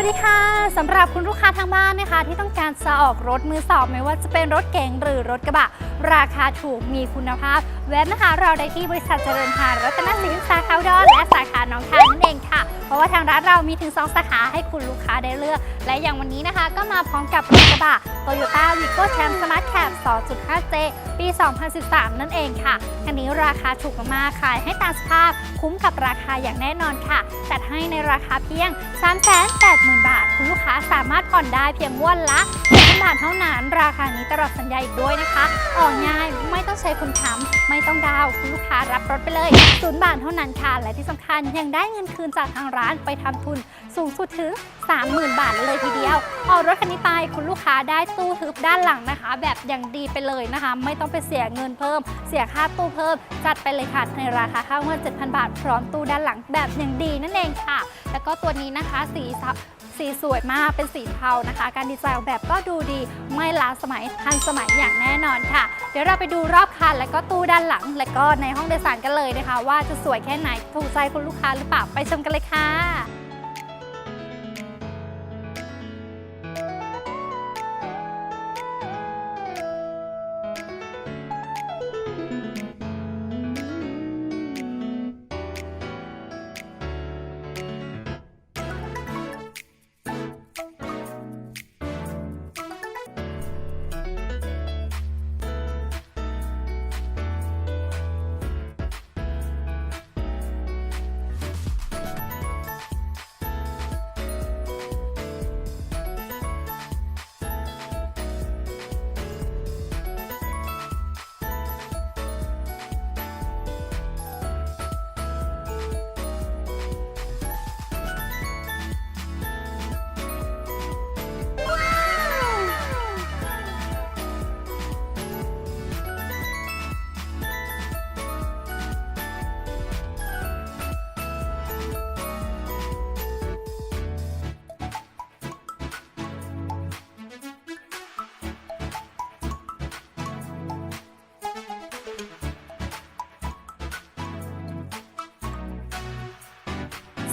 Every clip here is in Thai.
วัสดีค่ะสำหรับคุณลูกค้าทางบ้านนะคะ ที่ต้องการจะออกรถมือสองไม่ว่าจะเป็นรถเก๋งหรือรถกระบะ ราคาถูกมีคุณภาพ แวะมาหาเราได้ที่บริษัทเจริญพารัตนสินสาขาดอนและสาขาหนองค ร้านเรามีถึง 2 สาขาให้คุณลูกค้าได้เลือก และอย่างวันนี้นะคะ ก็มาพร้อมกับรถกระบะ Toyota v i g o Champ Smart Cab 2.5J ปี 2013 นั่นเองค่ะ คันนี้ราคาถูกมากๆขายให้ตามสภาพคุ้มกับราคาอย่างแน่นอนค่ะ จัดให้ในราคาเพียง 380,000 บาท คุณลูกค้าสามารถผ่อนได้เพียงงวันละ1,000บาทเท่านั้น ราคานี้ตลอดสัญญาอีกด้วยนะคะ ออกง่าย ใช้คนค้ำไม่ต้องดาวคุณลูกค้ารับรถไปเลยศูนย์บาทเท่านั้นค่ะ และที่สำคัญยังได้เงินคืนจากทางร้านไปทำทุนสูงสุดถึง 30,000 บาทเลยทีเดียว ออกรถคันนี้ไปคุณลูกค้าได้ตู้ทึบด้านหลังนะคะ แบบอย่างดีไปเลยนะคะ ไม่ต้องไปเสียเงินเพิ่ม เสียค่าตู้เพิ่ม จัดไปเลยค่ะในราคาค่างวด7,000 บาท พร้อมตู้ด้านหลังแบบอย่างดีนั่นเองค่ะ แล้วก็ตัวนี้นะคะสีสับสีสวยมากเป็นสีเทานะคะ การดีไซน์ออกแบบก็ดูดีไม่ล้าสมัยทันสมัยอย่างแน่นอนค่ะ เดี๋ยวเราไปดูรอบคัน และก็ตู้ด้านหลัง และก็ในห้องโดยสารกันเลยนะคะ ว่าจะสวยแค่ไหนถูกใจคุณลูกค้าหรือเปล่าไปชมกันเลยค่ะ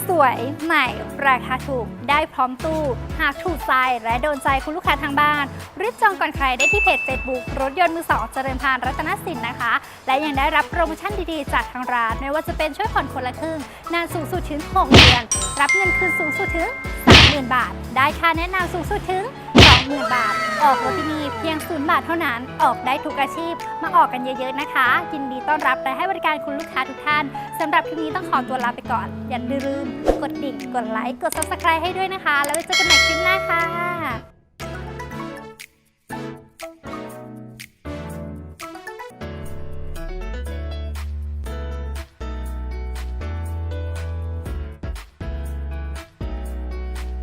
สวยใหม่ ราคาถูกได้พร้อมตู้ หากถูกใจและโดนใจคุณลูกค้าทางบ้าน รีบจองก่อนใครได้ที่เพจ Facebook รถยนต์มือสองเจริญพานรัตนสินนะคะ และยังได้รับโปรโมชั่นดีๆ จากทางร้าน ไม่ว่าจะเป็นช่วยผ่อนคนละครึ่ง นานสูงสุดถึง 6 เดือน รับเงินคืนสูงสุดถึง 30,000 บาท ได้ค่าแนะนำสูงสุดถึง 20,000 บาท ออกรถที่นี่เพียงศูนย์บาทเท่านั้น ออกได้ทุกอาชีพ มาออกกันเยอะๆนะคะ ยินดีต้อนรับและให้บริการคุณลูกค้าทุกท่านสำหรับคลิปนี้ต้องขอตัวลาไปก่อน อย่าลืม กดดิ่ง กดไลค์ กด subscribe ให้ด้วยนะคะ แล้วไว้เจอกันใหม่คลิปหน้าค่ะ